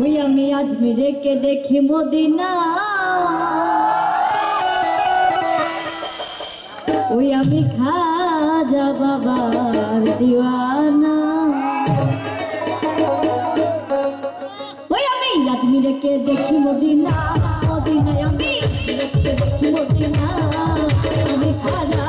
ওই আমি আজমিরেকে দেখি মদিনা। ওই আমি খাজা বাবার দিওয়ানা। ওই আমি আজমিরেকে দেখি মদিনা। মদিনায় আমি দেখি মদিনা। আমি খাজা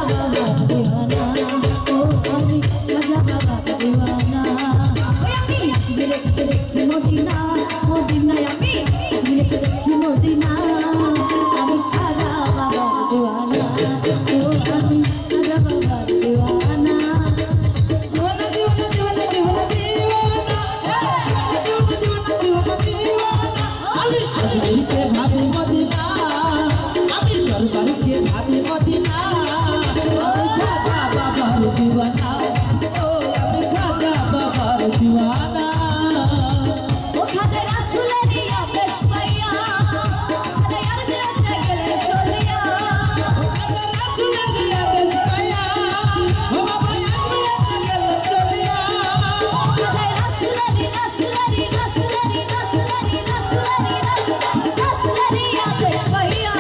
भैया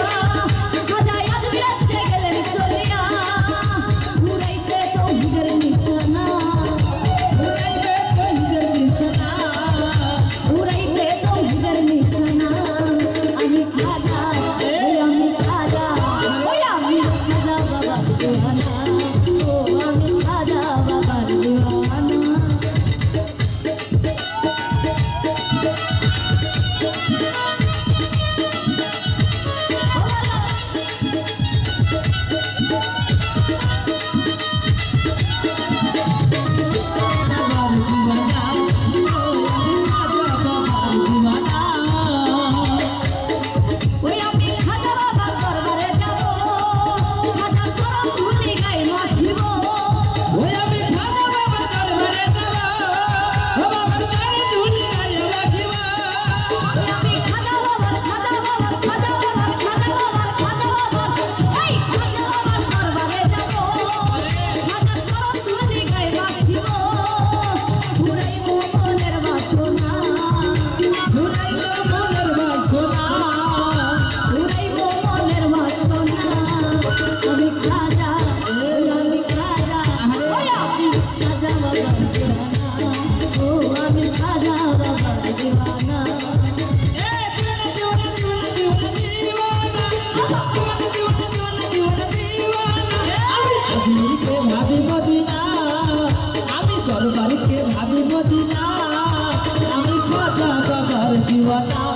you are now.